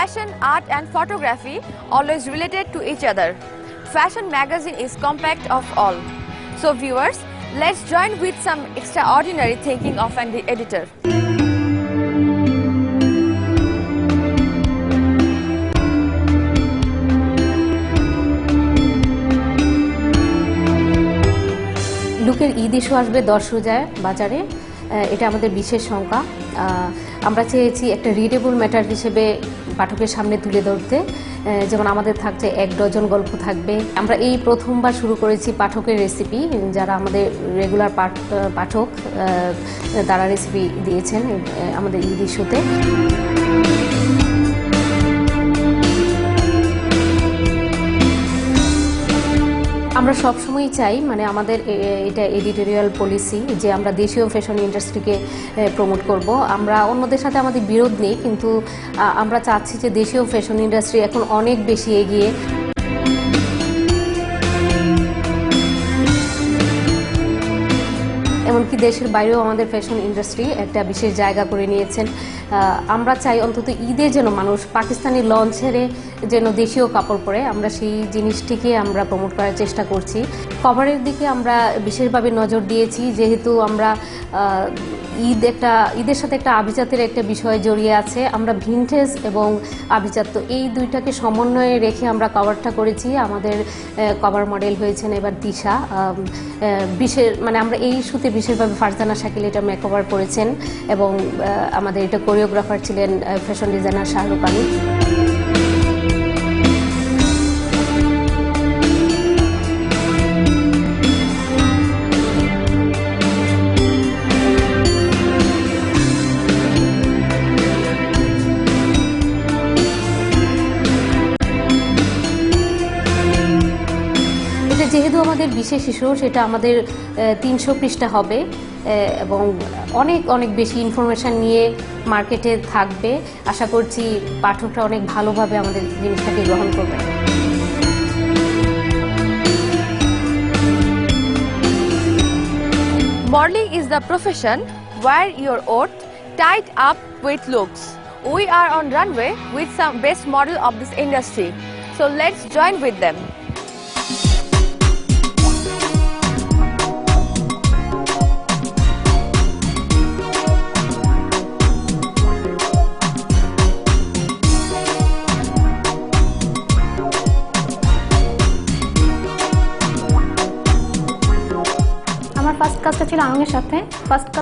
Fashion, art, and photography always related to each other. Fashion magazine is compact of all. So, viewers, let's join with some extraordinary thinking of an editor. লুকের Eid issue আসবে দশ রোজায় বাজারে এটা আমাদের বিশেষ সংখ্যা আমরা চেয়েছি একটা রিডেবল ম্যাটার হিসেবে পাঠকের সামনে তুলে ধরতে। যেমন আমাদের থাকছে এক ডজন গল্প থাকবে। আমরা এই প্রথমবার শুরু করেছি পাঠকের রেসিপি যারা আমাদের রেগুলার পাঠক তারা রেসিপি দিয়েছেন আমাদের ঈদ ইস্যুতে আমরা সবসময় চাই মানে আমাদের এটা এডিটোরিয়াল পলিসি যে আমরা দেশীয় ফ্যাশন ইন্ডাস্ট্রিকে প্রমোট করব। আমরা অন্যদের সাথে আমাদের বিরোধ নেই, কিন্তু আমরা চাচ্ছি যে দেশীয় ফ্যাশন ইন্ডাস্ট্রি এখন অনেক বেশি এগিয়ে এমনকি দেশের বাইরেও আমাদের ফ্যাশন ইন্ডাস্ট্রি একটা বিশেষ জায়গা করে নিয়েছেন। আমরা চাই অন্তত ঈদে যেন মানুষ পাকিস্তানি লঞ্চের যেন দেশীয় কাপড় পরে, আমরা সেই জিনিসটিকে আমরা প্রমোট করার চেষ্টা করছি। কভারের দিকে আমরা বিশেষভাবে নজর দিয়েছি, যেহেতু আমরা ঈদ একটা, ঈদের সাথে একটা আভিজাতের একটা বিষয় জড়িয়ে আছে। আমরা ভিনটেজ এবং আভিজাত্য, এই দুইটাকে সমন্বয়ে রেখে আমরা কভারটা করেছি। আমাদের কভার মডেল হয়েছেন এবার দিশা। বিশেষ মানে আমরা এই ইস্যুতে বিশেষভাবে ফারজানা শাকিল এটা মেকওভার করেছেন এবং আমাদের এটা কোরিওগ্রাফার ছিলেন ফ্যাশন ডিজাইনার শাহরুখ আলী। যেহেতু আমাদের বিশেষ শিশু সেটা আমাদের তিনশো পৃষ্ঠা হবে এবং অনেক অনেক বেশি ইনফরমেশান নিয়ে মার্কেটে থাকবে। আশা করছি পাঠকরা অনেক ভালোভাবে আমাদের জিনিসটাকে গ্রহণ করবে। Morning is the profession where your worth tied up with looks we are on runway with some best model of this industry so let's join with them আমার ফার্স্ট কাজটা ছিল আঙের সাথে ফার্স্ট